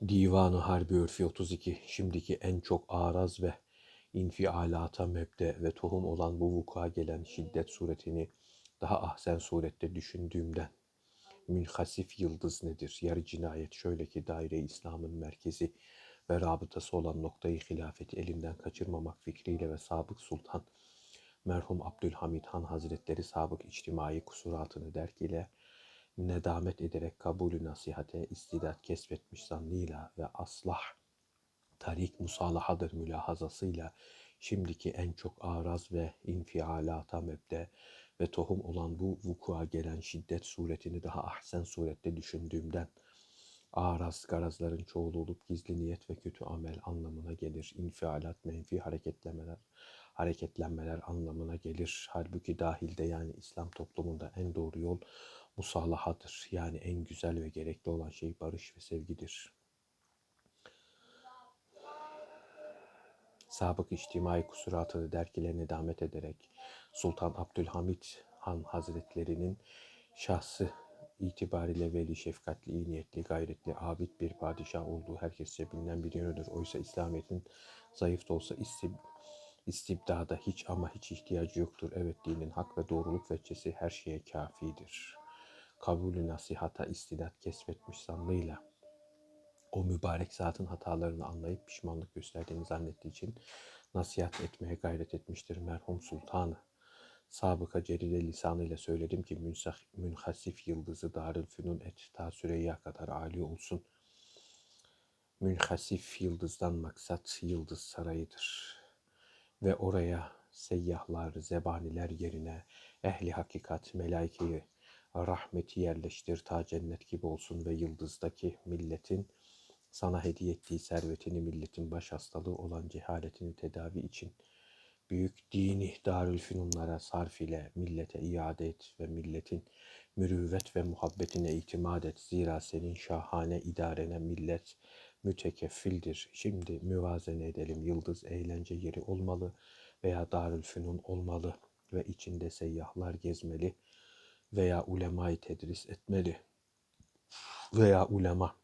Divanı Harbi Örfi 32 Şimdiki en çok araz ve infialata mebde ve tohum olan bu vuku'a gelen şiddet suretini daha ahsen surette düşündüğümden münhasif yıldız nedir? Yarı cinayet şöyle ki daire İslam'ın merkezi ve rabıtası olan noktayı hilafeti elinden kaçırmamak fikriyle ve sabık sultan merhum Abdülhamid Han Hazretleri sabık içtimai kusuratını derk ile nedamet ederek kabulü nasihate istidat kesbetmiş zannıyla ve aslah tarik musalahadır mülahazasıyla şimdiki en çok araz ve infialata mebde ve tohum olan bu vukua gelen şiddet suretini daha ahsen surette düşündüğümden araz garazların çoğulu olup gizli niyet ve kötü amel anlamına gelir. İnfialat menfi hareketlemeler hareketlenmeler anlamına gelir. Halbuki dahilde yani İslam toplumunda en doğru yol musalahadır. Yani en güzel ve gerekli olan şey barış ve sevgidir. Sabık içtimai kusuratını derkilerine damet ederek Sultan Abdülhamit Han Hazretlerinin şahsı itibariyle veli şefkatli, iyi niyetli, gayretli, abid bir padişah olduğu herkesçe bilinen bir yönüdür. Oysa İslamiyet'in zayıf da olsa istib istibdada hiç ama hiç ihtiyacı yoktur. Evet dinin hak ve doğruluk veçesi her şeye kafidir. Kabulü nasihata istidat kesbetmiş zannıyla o mübarek zatın hatalarını anlayıp pişmanlık gösterdiğini zannettiği için nasihat etmeye gayret etmiştir merhum sultanı. Sabıka celile lisanıyla söyledim ki münsah, münhasif yıldızı darül fünun et ta süreyya kadar âli olsun. Münhasif yıldızdan maksat yıldız sarayıdır. Ve oraya seyyahlar, zebaniler yerine ehli hakikat, melaikeyi, rahmeti yerleştir ta cennet gibi olsun ve yıldızdaki milletin sana hediye ettiği servetini milletin baş hastalığı olan cehaletini tedavi için büyük dini darülfünunlara sarf ile millete iade et ve milletin mürüvvet ve muhabbetine itimat et. Zira senin şahane idarene millet mütekeffildir. Şimdi müvazene edelim. Yıldız eğlence yeri olmalı veya darülfünun olmalı ve içinde seyyahlar gezmeli veya ulemayı tedris etmeli veya ulema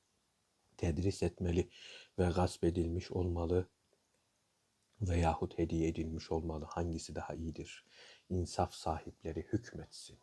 tedris etmeli ve gasp edilmiş olmalı veyahut hediye edilmiş olmalı. Hangisi daha iyidir? İnsaf sahipleri hükmetsin.